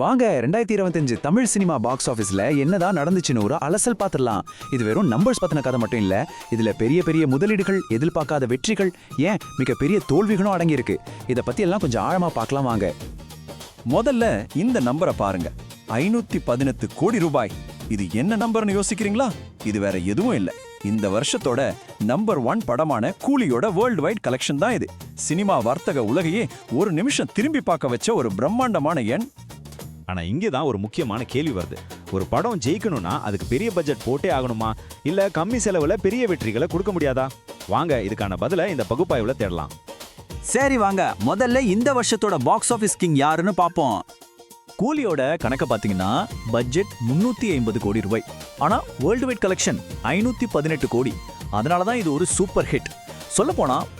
வாங்க ரெண்டாயிரத்தி இருபத்தஞ்சு தமிழ் சினிமா பாக்ஸ் ஆஃபீஸில் என்னதான் நடந்துச்சுன்னு ஒரு அலசல் பார்த்துடலாம் இது வெறும் நம்பர்ஸ் பற்றின கதை மட்டும் இல்ல. இதுல பெரிய பெரிய முதலீடுகள் எதிர்பார்க்காத வெற்றிகள் ஏன் மிக பெரிய தோல்விகளும் அடங்கியிருக்கு. இத பத்தி எல்லாம் கொஞ்சம் ஆழமா பார்க்கலாம் வாங்க. முதல்ல இந்த நம்பரை பாருங்க. ஐநூத்தி பதினெட்டு கோடி ரூபாய். இது என்ன நம்பர்னு யோசிக்கிறீங்களா? இது வேற எதுவும் இல்ல. இந்த வருஷத்தோட நம்பர் ஒன் படமான கூலியோட வேர்ல்டு வைட் கலெக்ஷன் தான் இது. சினிமா வர்த்தக உலகையே ஒரு நிமிஷம் திரும்பி பார்க்க வச்ச ஒரு பிரம்மாண்டமான எண் ஆனா இங்கே தான் ஒரு முக்கியமான கேள்வி வருது. ஒரு படம் ஜெயிக்கணும்னா அதுக்கு பெரிய பட்ஜெட் போட்டே ஆகணுமா? இல்ல கம்மி செலவுல பெரிய வெற்றிகளை கொடுக்க முடியாதா? வாங்க இதுக்கான பதிலை இந்த பகுப்பாய்வுல தேடலாம். சரி வாங்க. முதல்ல இந்த வருஷத்தோட பாக்ஸ் ஆஃபீஸ் கிங் யாருன்னு பார்ப்போம். கூலியோட கணக்கை பார்த்தீங்கன்னா பட்ஜெட் முன்னூற்றி ஐம்பது கோடி ரூபாய். ஆனால் வேர்ல்டு வைட் கலெக்ஷன் ஐநூற்றி பதினெட்டு கோடி. அதனால தான் இது ஒரு சூப்பர் ஹிட் சொல்ல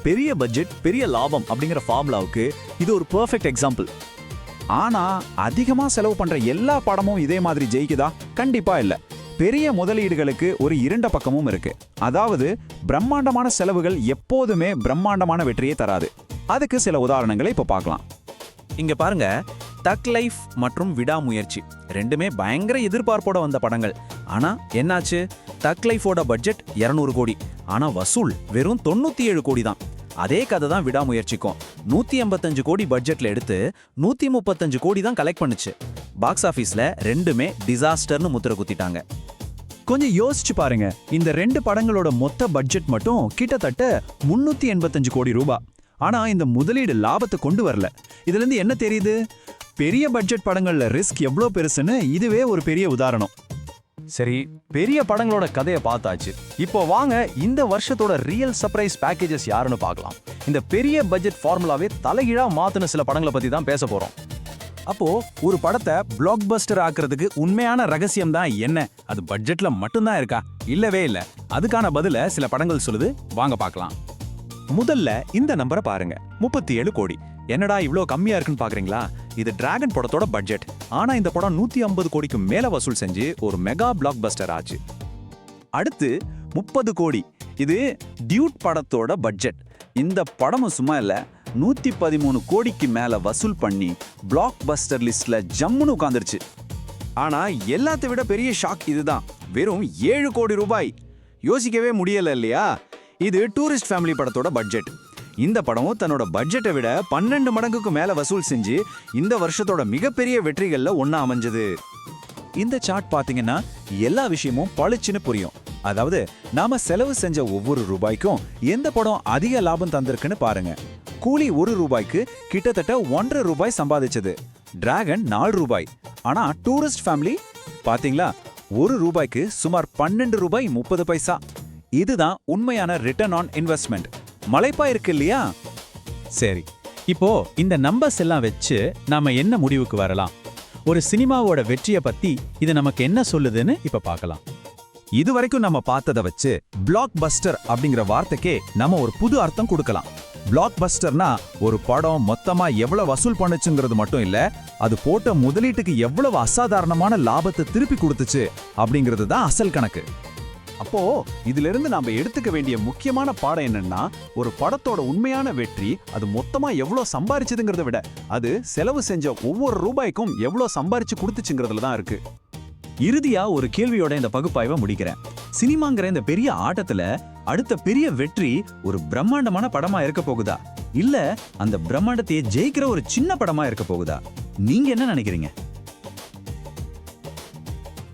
பெரிய பட்ஜெட் பெரிய லாபம் அப்படிங்கிற ஃபார்முலாவுக்கு இது ஒரு பெர்ஃபெக்ட் எக்ஸாம்பிள் ஆனா அதிகமா செலவு பண்ற எல்லா படமும் இதே மாதிரி ஜெயிக்குதா? கண்டிப்பா இல்ல. பெரிய முதலீடுகளுக்கு ஒரு இரண்ட பக்கமும் இருக்கு. அதாவது பிரம்மாண்டமான செலவுகள் எப்போதுமே பிரம்மாண்டமான வெற்றியை தராது. அதுக்கு சில உதாரணங்களை இப்ப பார்க்கலாம். இங்க பாருங்க. தக் லைஃப் மற்றும் விடாமுயற்சி ரெண்டுமே பயங்கர எதிர்பார்ப்போட வந்த படங்கள். ஆனா என்னாச்சு? தக் லைஃபோட பட்ஜெட் 200 கோடி. ஆனா வசூல் வெறும் தொண்ணூத்தி ஏழு கோடி தான். அதே கதை தான் விடாமுயற்சிக்கும். நூற்றி எண்பத்தஞ்சு கோடி பட்ஜெட்டில் எடுத்து நூற்றி முப்பத்தஞ்சு கோடி தான் கலெக்ட் பண்ணுச்சு. பாக்ஸ் ஆஃபீஸில் ரெண்டுமே டிசாஸ்டர்னு முத்திர குத்திட்டாங்க. கொஞ்சம் யோசிச்சு பாருங்க. இந்த ரெண்டு படங்களோட மொத்த பட்ஜெட் மட்டும் கிட்டத்தட்ட முன்னூற்றி எண்பத்தஞ்சு கோடி ரூபாய் ஆனால் இந்த முதலீடு லாபத்தை கொண்டு வரல. இதுலேருந்து என்ன தெரியுது? பெரிய பட்ஜெட் படங்களில் ரிஸ்க் எவ்வளோ பெருசுன்னு இதுவே ஒரு பெரிய உதாரணம். சரி பெரிய படங்களோட கதையை பார்த்தாச்சு. இப்போ வாங்க இந்த வருஷத்தோட ரியல் சர்ப்ரைஸ் பேக்கேஜஸ் யாருன்னு பார்க்கலாம். இந்த பெரிய பட்ஜெட் ஃபார்முலாவே தலைகீழா மாற்றின சில படங்களை பத்தி தான் பேச போறோம். அப்போ ஒரு படத்தை பிளாக் பஸ்டர் ஆக்குறதுக்கு உண்மையான ரகசியம் தான் என்ன? அது பட்ஜெட்ல மட்டும்தான் இருக்கா? இல்லவே இல்ல. அதுக்கான பதில சில படங்கள் சொல்லுது. வாங்க பார்க்கலாம். முதல்ல இந்த நம்பரை பாருங்க. முப்பத்தி ஏழு கோடி. என்னடா இவ்வளோ கம்மியா இருக்குன்னு பாக்குறீங்களா? இது டிராகன் படத்தோட பட்ஜெட் ஆனா இந்த படம் நூத்தி ஐம்பது கோடிக்கு மேல வசூல் செஞ்சு ஒரு மெகா பிளாக் பஸ்டர் ஆச்சு. அடுத்து முப்பது கோடி. இது டியூட் படத்தோட பட்ஜெட் இந்த படமும் சும்மா இல்ல நூத்தி பதிமூணு கோடிக்கு மேல வசூல் பண்ணி பிளாக் பஸ்டர் லிஸ்ட்ல ஜம்முன்னு உட்காந்துருச்சு ஆனா எல்லாத்தை விட பெரிய ஷாக் இதுதான். வெறும் ஏழு கோடி ரூபாய். யோசிக்கவே முடியல இல்லையா? இது டூரிஸ்ட் ஃபேமிலி படத்தோட பட்ஜெட். இந்த படமும் தன்னோட பட்ஜெட்டை விட பன்னெண்டு மடங்குக்கு மேல வசூல் செஞ்சு இந்த வருஷத்தோட மிகப்பெரிய வெற்றிகள்ல ஒன்னா அமைஞ்சது. இந்த சார்ட் பாத்தீங்கன்னா எல்லா விஷயமும் பளிச்சுன்னு புரியும். அதாவது நாம செலவு செஞ்ச ஒவ்வொரு ரூபாய்க்கும் எந்த படம் அதிக லாபம் தந்திருக்குன்னு பாருங்க. கூலி ஒரு ரூபாய்க்கு கிட்டத்தட்ட ஒன்றரை ரூபாய் சம்பாதிச்சது. டிராகன் நாலு ரூபாய். ஆனா டூரிஸ்ட் ஃபேமிலி பாத்தீங்களா? ஒரு ரூபாய்க்கு சுமார் பன்னெண்டு ரூபாய் முப்பது பைசா. இதுதான் உண்மையான ரிட்டர்ன் ஆன் இன்வெஸ்ட்மெண்ட் மலைப்பா இருக்கு இல்லையா? சரி இப்போ இந்த நம்பர்ஸ் எல்லாம் வச்சு நாம என்ன முடிவுக்கு வரலாம்? ஒரு சினிமாவோட வெற்றியை பத்தி இது நமக்கு என்ன சொல்லுதுன்னு இப்ப பார்க்கலாம். இது வரைக்கும் நம்ம பார்த்ததை வச்சு பிளாக் பஸ்டர் அப்படிங்கிற வார்த்தைக்கே நம்ம ஒரு புது அர்த்தம் கொடுக்கலாம். பிளாக் பஸ்டர்னா ஒரு படம் மொத்தமா எவ்வளவு வசூல் பண்ணுச்சுங்கிறது மட்டும் இல்ல அது போட்ட முதலீட்டுக்கு எவ்வளவு அசாதாரணமான லாபத்தை திருப்பி கொடுத்துச்சு அப்படிங்கிறது தான் அசல் கணக்கு. அப்போ இதுல இருந்து நாம எடுத்துக்க வேண்டிய முக்கியமான பாடம் என்னன்னா ஒரு படத்தோட உண்மையான வெற்றி அது மொத்தமா எவ்வளவு சம்பாரிச்சதுங்கிறத விட அது செலவு செஞ்ச ஒவ்வொரு ரூபாய்க்கும் எவ்வளவு சம்பாரிச்சு கொடுத்துச்சுங்கிறதுல தான் இருக்கு. இறுதியா ஒரு கேள்வியோட இந்த பகுப்பாய்வை முடிக்கிறேன். சினிமாங்கிற இந்த பெரிய ஆட்டத்துல அடுத்த பெரிய வெற்றி ஒரு பிரம்மாண்டமான படமா இருக்க போகுதா? இல்ல அந்த பிரம்மாண்டத்தையே ஜெயிக்கிற ஒரு சின்ன படமா இருக்க போகுதா? நீங்க என்ன நினைக்கிறீங்க?